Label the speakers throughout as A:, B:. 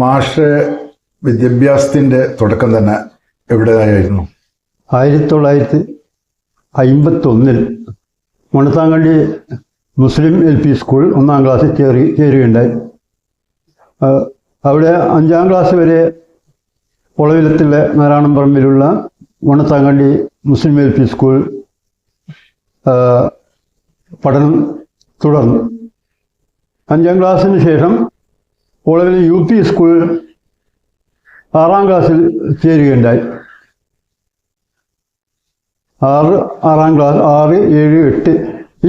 A: മാഷ് വിദ്യാഭ്യാസത്തിന്റെ തുടക്കം തന്നെ എവിടെയായിരുന്നു?
B: ആയിരത്തി തൊള്ളായിരത്തി അമ്പത്തി ഒന്നിൽ Manathankandi Muslim L P school ഒന്നാം ക്ലാസ്സിൽ ചേറി ചേരുകയുണ്ടായി. അവിടെ അഞ്ചാം ക്ലാസ് വരെ ഒളവിലത്തിലെ നാരായണംപറമ്പിലുള്ള Manathankandi Muslim L P school പഠനം തുടർന്നു. അഞ്ചാം ക്ലാസ്സിന് ശേഷം ഒളവിൽ യു പി സ്കൂൾ ആറാം ക്ലാസ്സിൽ ചേരുകയുണ്ടായി. ആറ് ആറാം ക്ലാസ് ആറ് ഏഴ് എട്ട്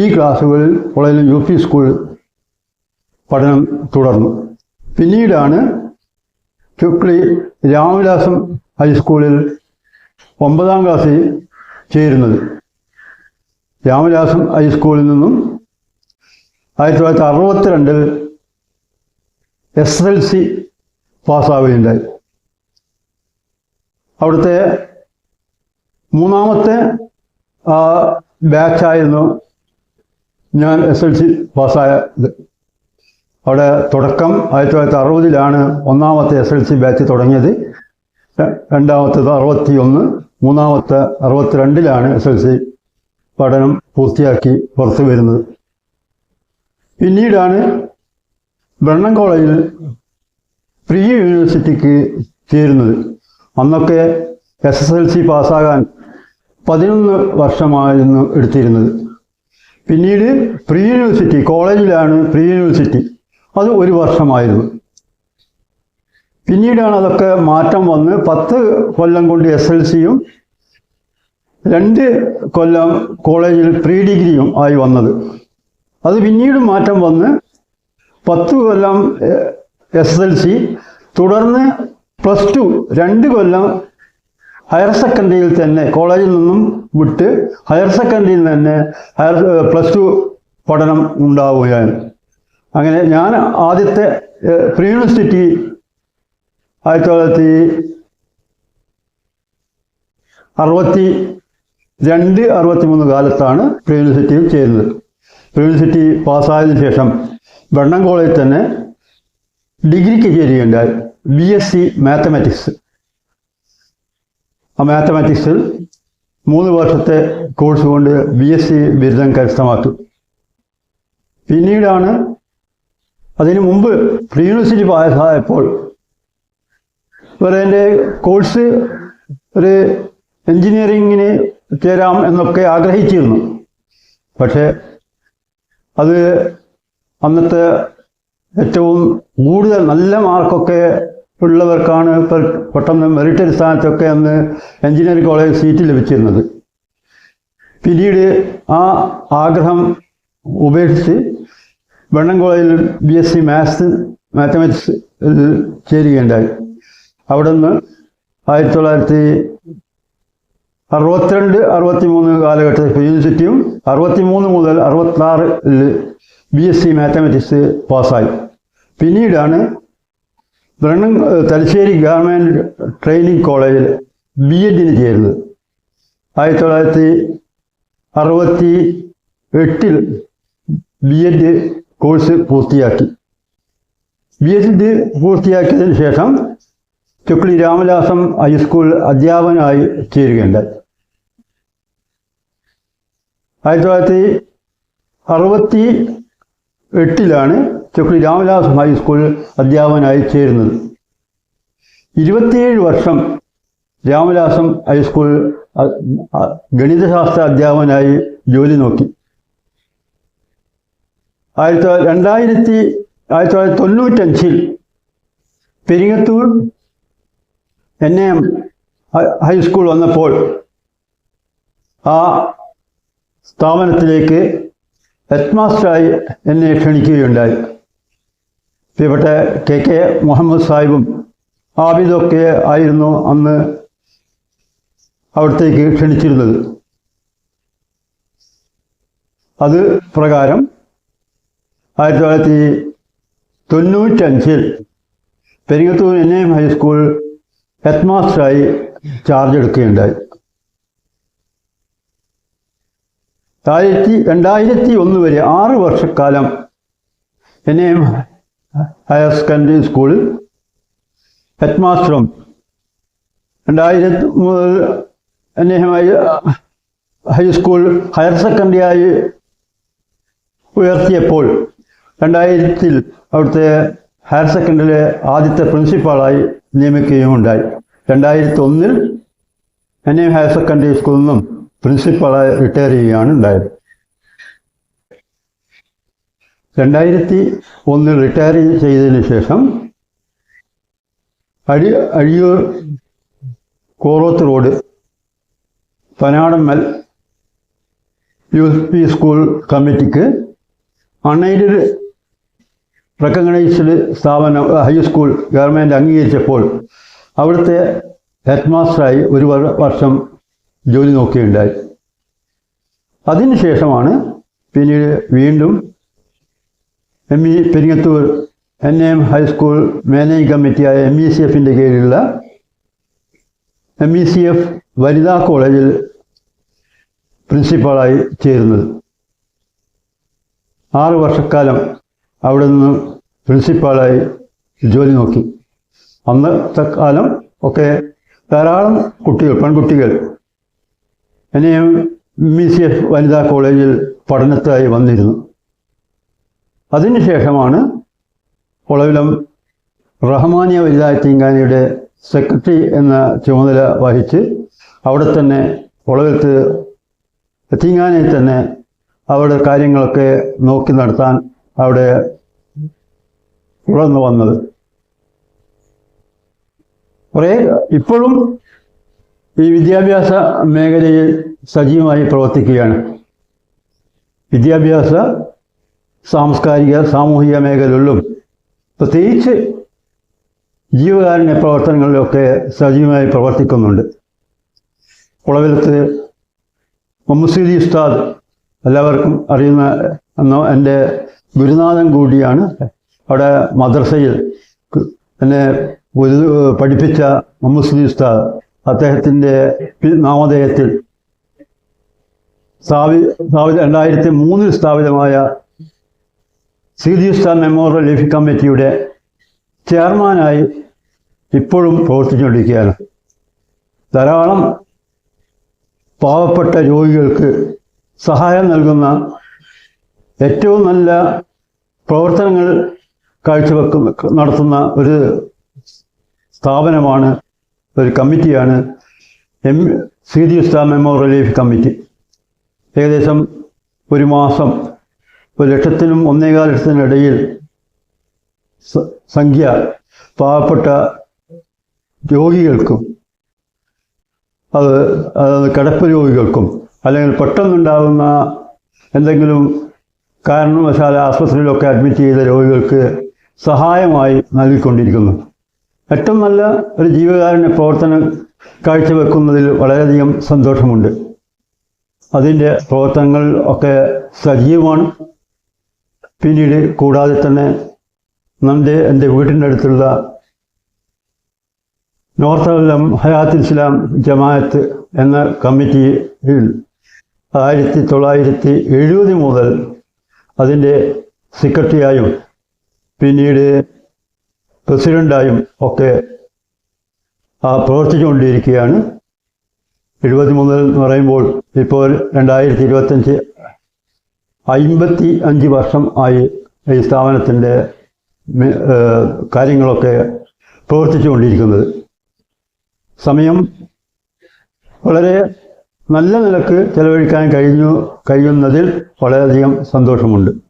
B: ഈ ക്ലാസ്സുകളിൽ കോളേജിൽ യു പി സ്കൂൾ പഠനം തുടർന്നു. പിന്നീടാണ് ചുക്ലി രാമവിലാസം ഹൈസ്കൂളിൽ ഒമ്പതാം ക്ലാസ്സിൽ ചേരുന്നത്. രാമവിലാസം ഹൈസ്കൂളിൽ നിന്നും ആയിരത്തി തൊള്ളായിരത്തി അറുപത്തിരണ്ടിൽ എസ് എൽ സി പാസ്സാവുകയുണ്ടായി. അവിടുത്തെ മൂന്നാമത്തെ ബാച്ചായിരുന്നു ഞാൻ എസ് എൽ സി പാസ്സായത്. അവിടെ തുടക്കം ആയിരത്തി തൊള്ളായിരത്തി അറുപതിലാണ് ഒന്നാമത്തെ എസ് എൽ സി ബാച്ച് തുടങ്ങിയത്. രണ്ടാമത്തേത് അറുപത്തി ഒന്ന് മൂന്നാമത്തെ അറുപത്തിരണ്ടിലാണ് എസ് എൽ സി പഠനം പൂർത്തിയാക്കി പുറത്തു വരുന്നത് പിന്നീടാണ് ബ്രണ്ണൻ കോളേജിൽ പ്രീ യൂണിവേഴ്സിറ്റിക്ക് ചേരുന്നത്. അന്നൊക്കെ എസ് എസ് എൽ സി പാസ്സാകാൻ പതിനൊന്ന് വർഷമായിരുന്നു എടുത്തിരുന്നത്. പിന്നീട് പ്രീ യൂണിവേഴ്സിറ്റി കോളേജിലാണ് പ്രീ യൂണിവേഴ്സിറ്റി. അത് ഒരു വർഷമായിരുന്നു. പിന്നീടാണ് അതൊക്കെ മാറ്റം വന്ന് പത്ത് കൊല്ലം കൊണ്ട് എസ് എൽ സിയും രണ്ട് കൊല്ലം കോളേജിൽ പ്രീ ഡിഗ്രിയും ആയി വന്നത്. അത് പിന്നീട് മാറ്റം വന്ന് പത്ത് കൊല്ലം എസ് എൽ സി. തുടർന്ന് പ്ലസ് ടു രണ്ട് കൊല്ലം ഹയർ സെക്കൻഡറിയിൽ തന്നെ കോളേജിൽ നിന്നും വിട്ട് ഹയർ സെക്കൻഡറിയിൽ തന്നെ ഹയർ പ്ലസ് ടു പഠനം ഉണ്ടാവുകയാണ്. അങ്ങനെ ഞാൻ ആദ്യത്തെ പ്രീ യൂണിവേഴ്സിറ്റി ആയിരത്തി തൊള്ളായിരത്തി അറുപത്തി രണ്ട് അറുപത്തി മൂന്ന് കാലത്താണ് പ്രീ യൂണിവേഴ്സിറ്റിയിൽ ചേരുന്നത്. യൂണിവേഴ്സിറ്റി പാസ്സായതിനു ശേഷം വെണ്ണം കോളേജിൽ തന്നെ ഡിഗ്രിക്ക് ചേരുകയുണ്ടായി. ബി എസ് സി മാത്തമാറ്റിക്സ് ആ മാത്തമാറ്റിക്സിൽ മൂന്ന് വർഷത്തെ കോഴ്സ് കൊണ്ട് ബി എസ് സി ബിരുദം കരസ്ഥമാക്കി. പിന്നീടാണ് അതിനു മുമ്പ് പ്രീ യൂണിവേഴ്സിറ്റി പാസ്സായപ്പോൾ വേറെ എന്റെ കോഴ്സ് ഒരു എൻജിനീയറിങ്ങിന് ചേരാം എന്നൊക്കെ ആഗ്രഹിച്ചിരുന്നു. പക്ഷേ അത് അന്നത്തെ ഏറ്റവും കൂടുതൽ നല്ല മാർക്കൊക്കെ ഉള്ളവർക്കാണ് പെട്ടെന്ന് മെറിറ്റ് അടിസ്ഥാനത്തൊക്കെ അന്ന് എഞ്ചിനീയറിംഗ് കോളേജ് സീറ്റ് ലഭിച്ചിരുന്നത്. പിന്നീട് ആ ആഗ്രഹം ഉപേക്ഷിച്ച് വെണ്ണം കോളേജിൽ B S C maths mathematics ചേരുകയുണ്ടായി. അവിടെ നിന്ന് ആയിരത്തി തൊള്ളായിരത്തി അറുപത്തിരണ്ട് അറുപത്തി മൂന്ന് കാലഘട്ടത്തിൽ യൂണിവേഴ്സിറ്റിയും അറുപത്തി മൂന്ന് മുതൽ അറുപത്താറിൽ ബി എസ് സി മാത്തമാറ്റിക്സ് പാസ്സായി. പിന്നീടാണ് ബ്രണ്ണൻ തലശ്ശേരി ഗവൺമെന്റ് ട്രെയിനിങ് കോളേജിൽ ബി എഡിന് ചേരുന്നത്. ആയിരത്തി തൊള്ളായിരത്തി അറുപത്തി എട്ടിൽ ബി എഡ് കോഴ്സ് പൂർത്തിയാക്കി. ബി എഡ് പൂർത്തിയാക്കിയതിന് ശേഷം ചുക്ലി രാമദാസം ഹൈസ്കൂൾ അധ്യാപകനായി ചേരുകയുണ്ടായി. ആയിരത്തി തൊള്ളായിരത്തി അറുപത്തി എട്ടിലാണ് ചുക്ലി രാമദാസ് ഹൈസ്കൂൾ അധ്യാപകനായി ചേരുന്നത്. ഇരുപത്തിയേഴ് വർഷം രാമദാസം ഹൈസ്കൂൾ ഗണിതശാസ്ത്ര അധ്യാപകനായി ജോലി നോക്കി. ആയിരത്തി രണ്ടായിരത്തി ആയിരത്തി തൊള്ളായിരത്തി തൊണ്ണൂറ്റഞ്ചിൽ Peringathur N M high school വന്നപ്പോൾ ആ സ്ഥാപനത്തിലേക്ക് ഹെഡ് മാസ്റ്ററായി എന്നെ ക്ഷണിക്കുകയുണ്ടായി. പ്രിയപ്പെട്ട കെ കെ മുഹമ്മദ് സാഹിബും ആബിദൊക്കെ ആയിരുന്നു അന്ന് അവിടത്തേക്ക് ക്ഷണിച്ചിരുന്നത്. അത് പ്രകാരം ആയിരത്തി തൊള്ളായിരത്തി തൊണ്ണൂറ്റഞ്ചിൽ Peringathur N M high school head മാസ്റ്ററായി charge എടുക്കുകയുണ്ടായി. ആയിരത്തി രണ്ടായിരത്തി ഒന്ന് വരെ ആറ് വർഷക്കാലം എന്നെ ഹയർ സെക്കൻഡറി സ്കൂളിൽ ഹെഡ് മാസ്റ്ററും രണ്ടായിരത്തി മുതൽ എന്നെ ഹൈസ്കൂൾ ഹയർ സെക്കൻഡറി ആയി ഉയർത്തിയപ്പോൾ രണ്ടായിരത്തിൽ അവിടുത്തെ ഹയർ സെക്കൻഡറിയിലെ ആദ്യത്തെ പ്രിൻസിപ്പാളായി നിയമിക്കുകയും ഉണ്ടായി. രണ്ടായിരത്തി ഒന്നിൽ എന്നെ ഹയർ സെക്കൻഡറി സ്കൂളിൽ നിന്നും പ്രിൻസിപ്പാളായി റിട്ടയർ ചെയ്യുകയാണ് ഉണ്ടായത് രണ്ടായിരത്തി ഒന്നിൽ റിട്ടയർ ചെയ്തതിന് ശേഷം അഴി Azhiyur Koroth road Panadammal U P school കമ്മിറ്റിക്ക് അൺഎയ്ഡഡ് റെക്കഗ്നൈസ്ഡ് സ്ഥാപനം ഹൈസ്കൂൾ ഗവൺമെന്റ് അംഗീകരിച്ചപ്പോൾ അവിടുത്തെ ഹെഡ് മാസ്റ്ററായി ഒരു വർഷം ജോലി നോക്കുകയുണ്ടായി. അതിനുശേഷമാണ് പിന്നീട് വീണ്ടും M E Peringathur N M high school managing കമ്മിറ്റിയായ M E C എഫിന്റെ കീഴിലുള്ള എം ഇ സി എഫ് വനിതാ കോളേജിൽ പ്രിൻസിപ്പാളായി ചേരുന്നത്. ആറ് വർഷക്കാലം അവിടെ നിന്ന് പ്രിൻസിപ്പാളായി ജോലി നോക്കി. അന്നത്തെ കാലം ഒക്കെ ധാരാളം കുട്ടികൾ പെൺകുട്ടികൾ എന്നെ എം സി എഫ് വനിതാ കോളേജിൽ പഠനത്തിനായി വന്നിരുന്നു. അതിനുശേഷമാണ് ഒളവിലം റഹ്മാനിയ വലുതായത്തിങ്കാനിയുടെ സെക്രട്ടറി എന്ന ചുമതല വഹിച്ച് അവിടെ തന്നെ ഒളവിലത്ത് എത്തിങ്ങാനയിൽ തന്നെ അവിടെ കാര്യങ്ങളൊക്കെ നോക്കി നടത്താൻ അവിടെ തുടർന്നു വന്നത്. കുറേ ഇപ്പോഴും ഈ വിദ്യാഭ്യാസ മേഖലയിൽ സജീവമായി പ്രവർത്തിക്കുകയാണ്. വിദ്യാഭ്യാസ സാംസ്കാരിക സാമൂഹിക മേഖലകളിലും പ്രത്യേകിച്ച് ജീവകാരുണ്യ പ്രവർത്തനങ്ങളിലൊക്കെ സജീവമായി പ്രവർത്തിക്കുന്നുണ്ട്. കുളവിലത്ത് മമ്മസീദി ഉസ്താദ് എല്ലാവർക്കും അറിയുന്ന എന്റെ ഗുരുനാഥൻ കൂടിയാണ് അവിടെ മദ്രസയിൽ എന്നെ പഠിപ്പിച്ച മമ്മസീദി ഉസ്താദ്. അദ്ദേഹത്തിന്റെ നാമധേയത്തിൽ സ്ഥാപി സ്ഥാപിത രണ്ടായിരത്തി മൂന്നിൽ സ്ഥാപിതമായ സീതി സ്റ്റാർ മെമ്മോറിയൽ ലീഫ് കമ്മിറ്റിയുടെ ചെയർമാനായി ഇപ്പോഴും പ്രവർത്തിച്ചുകൊണ്ടിരിക്കുകയാണ്. ധാരാളം പാവപ്പെട്ട രോഗികൾക്ക് സഹായം നൽകുന്ന ഏറ്റവും നല്ല പ്രവർത്തനങ്ങൾ കാഴ്ചവെക്കുന്ന നടത്തുന്ന ഒരു സ്ഥാപനമാണ് ഒരു കമ്മിറ്റിയാണ് M Seethi Islam memorial relief committee. ഏകദേശം ഒരു മാസം ഒരു ലക്ഷത്തിനും ഒന്നേകാൽ ലക്ഷത്തിനും ഇടയിൽ സ- സംഖ്യ പാവപ്പെട്ട രോഗികൾക്കും അത് അതായത് കിടപ്പ് രോഗികൾക്കും അല്ലെങ്കിൽ പെട്ടെന്നുണ്ടാകുന്ന എന്തെങ്കിലും കാരണവശാല ആസ്പത്രിയിലൊക്കെ അഡ്മിറ്റ് ചെയ്ത രോഗികൾക്ക് സഹായമായി നൽകിക്കൊണ്ടിരിക്കുന്നു. ഏറ്റവും നല്ല ഒരു ജീവകാരുണ്യ പ്രവർത്തനം കാഴ്ചവെക്കുന്നതിൽ വളരെയധികം സന്തോഷമുണ്ട്. അതിന്റെ പ്രവർത്തനങ്ങൾ ഒക്കെ സജീവമാണ്. പിന്നീട് കൂടാതെ തന്നെ നമ്മുടെ എന്റെ വീടിന്റെ അടുത്തുള്ള നോർത്ത് കൊല്ലം ഹയാത്ത് ഇസ്ലാം ജമാഅത്ത് എന്ന കമ്മിറ്റിയിൽ ആയിരത്തി തൊള്ളായിരത്തി എഴുപത് മുതൽ അതിന്റെ സെക്രട്ടറിയായും പിന്നീട് പ്രസിഡന്റായും ഒക്കെ ആ പ്രവർത്തിച്ചുകൊണ്ടിരിക്കുകയാണ്. എഴുപത്തി മുതൽ എന്ന് പറയുമ്പോൾ ഇപ്പോൾ രണ്ടായിരത്തി ഇരുപത്തഞ്ച് അമ്പത്തി അഞ്ച് വർഷം ആയി ഈ സ്ഥാപനത്തിന്റെ കാര്യങ്ങളൊക്കെ പ്രവർത്തിച്ചുകൊണ്ടിരിക്കുന്നത്. സമയം വളരെ നല്ല നിലയ്ക്ക് ചെലവഴിക്കാൻ കഴിഞ്ഞു കഴിയുന്നതിൽ വളരെയധികം സന്തോഷമുണ്ട്.